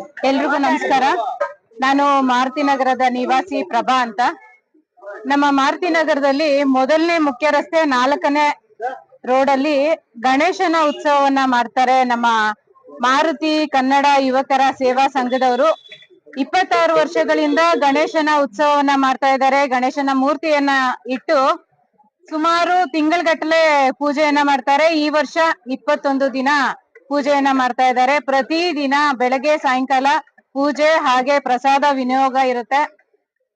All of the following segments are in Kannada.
ಎಲ್ರಿಗೂ ನಮಸ್ಕಾರ. ನಾನು ಮಾರುತಿ ನಗರದ ನಿವಾಸಿ ಪ್ರಭಾ ಅಂತ. ನಮ್ಮ ಮಾರುತಿ ನಗರದಲ್ಲಿ ಮೊದಲನೇ ಮುಖ್ಯ ರಸ್ತೆ ನಾಲ್ಕನೇ ರೋಡ್ ಅಲ್ಲಿ ಗಣೇಶನ ಉತ್ಸವವನ್ನ ಮಾಡ್ತಾರೆ ನಮ್ಮ ಮಾರುತಿ ಕನ್ನಡ ಯುವಕರ ಸೇವಾ ಸಂಘದವರು. ಇಪ್ಪತ್ತಾರು ವರ್ಷಗಳಿಂದ ಗಣೇಶನ ಉತ್ಸವವನ್ನ ಮಾಡ್ತಾ ಇದ್ದಾರೆ. ಗಣೇಶನ ಮೂರ್ತಿಯನ್ನ ಇಟ್ಟು ಸುಮಾರು ತಿಂಗಳಗಟ್ಟಲೆ ಪೂಜೆಯನ್ನ ಮಾಡ್ತಾರೆ. ಈ ವರ್ಷ ಇಪ್ಪತ್ತೊಂದು ದಿನ ಪೂಜೆಯನ್ನ ಮಾಡ್ತಾ ಇದ್ದಾರೆ. ಪ್ರತಿ ದಿನ ಬೆಳಗ್ಗೆ, ಸಾಯಂಕಾಲ ಪೂಜೆ ಹಾಗೆ ಪ್ರಸಾದ ವಿನಿಯೋಗ ಇರುತ್ತೆ.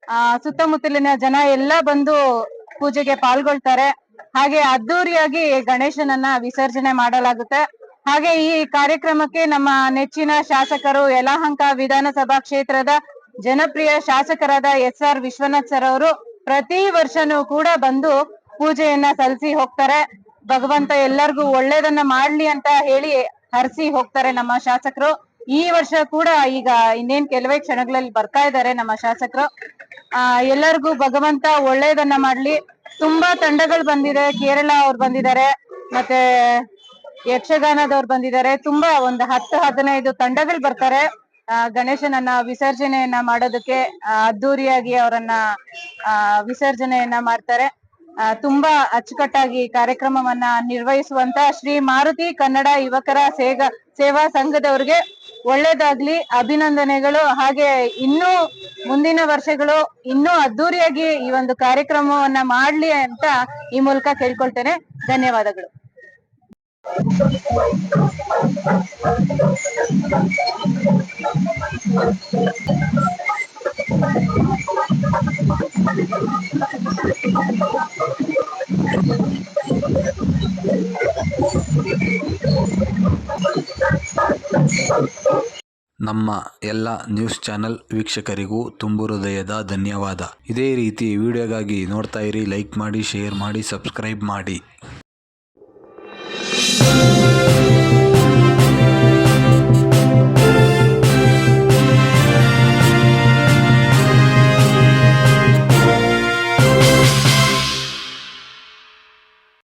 ಆ, ಸುತ್ತಮುತ್ತಲಿನ ಜನ ಎಲ್ಲ ಬಂದು ಪೂಜೆಗೆ ಪಾಲ್ಗೊಳ್ತಾರೆ. ಹಾಗೆ ಅದ್ದೂರಿಯಾಗಿ ಗಣೇಶನನ್ನ ವಿಸರ್ಜನೆ ಮಾಡಲಾಗುತ್ತೆ. ಹಾಗೆ ಈ ಕಾರ್ಯಕ್ರಮಕ್ಕೆ ನಮ್ಮ ನೆಚ್ಚಿನ ಶಾಸಕರು ಯಲಹಂಕ ವಿಧಾನಸಭಾ ಕ್ಷೇತ್ರದ ಜನಪ್ರಿಯ ಶಾಸಕರಾದ ಎಸ್ ಆರ್ ವಿಶ್ವನಾಥ್ ಸರ್ ಅವರು ಪ್ರತಿ ವರ್ಷನೂ ಕೂಡ ಬಂದು ಪೂಜೆಯನ್ನ ಸಲ್ಲಿಸಿ ಹೋಗ್ತಾರೆ. ಭಗವಂತ ಎಲ್ಲರಿಗೂ ಒಳ್ಳೇದನ್ನ ಮಾಡ್ಲಿ ಅಂತ ಹೇಳಿ ಹರಿಸಿ ಹೋಗ್ತಾರೆ ನಮ್ಮ ಶಾಸಕರು. ಈ ವರ್ಷ ಕೂಡ ಈಗ ಇನ್ನೇನ್ ಕೆಲವೇ ಕ್ಷಣಗಳಲ್ಲಿ ಬರ್ತಾ ಇದ್ದಾರೆ ನಮ್ಮ ಶಾಸಕರು. ಆ, ಎಲ್ಲರಿಗೂ ಭಗವಂತ ಒಳ್ಳೇದನ್ನ ಮಾಡ್ಲಿ. ತುಂಬಾ ತಂಡಗಳು ಬಂದಿದೆ. ಕೇರಳ ಅವ್ರು ಬಂದಿದ್ದಾರೆ. ಮತ್ತೆ ಯಕ್ಷಗಾನದವ್ರು ಬಂದಿದ್ದಾರೆ. ತುಂಬಾ ಒಂದು ಹತ್ತು, ಹದಿನೈದು ತಂಡಗಳು ಬರ್ತಾರೆ. ಗಣೇಶನನ್ನ ವಿಸರ್ಜನೆಯನ್ನ ಮಾಡೋದಕ್ಕೆ ಅದ್ದೂರಿಯಾಗಿ ಅವರನ್ನ, ಆ, ವಿಸರ್ಜನೆಯನ್ನ ಮಾಡ್ತಾರೆ. ತುಂಬಾ ಅಚ್ಚುಕಟ್ಟಾಗಿ ಕಾರ್ಯಕ್ರಮವನ್ನ ನಿರ್ವಹಿಸುವಂತ ಶ್ರೀ ಮಾರುತಿ ಕನ್ನಡ ಯುವಕರ ಸೇಗ, ಸೇವಾ ಸಂಘದವ್ರಿಗೆ ಒಳ್ಳೇದಾಗ್ಲಿ, ಅಭಿನಂದನೆಗಳು. ಹಾಗೆ ಇನ್ನೂ ಮುಂದಿನ ವರ್ಷಗಳು ಇನ್ನೂ ಅದ್ದೂರಿಯಾಗಿ ಈ ಒಂದು ಕಾರ್ಯಕ್ರಮವನ್ನ ಮಾಡ್ಲಿ ಅಂತ ಈ ಮೂಲಕ ಕೇಳ್ಕೊಳ್ತೇನೆ. ಧನ್ಯವಾದಗಳು. ನಮ್ಮ ಎಲ್ಲ ನ್ಯೂಸ್ ಚಾನೆಲ್ ವೀಕ್ಷಕರಿಗೂ ತುಂಬು ಹೃದಯದ ಧನ್ಯವಾದ. ಇದೇ ರೀತಿ ವಿಡಿಯೋಗಾಗಿ ನೋಡ್ತಾ ಇರಿ, ಲೈಕ್ ಮಾಡಿ, ಶೇರ್ ಮಾಡಿ, ಸಬ್ಸ್ಕ್ರೈಬ್ ಮಾಡಿ.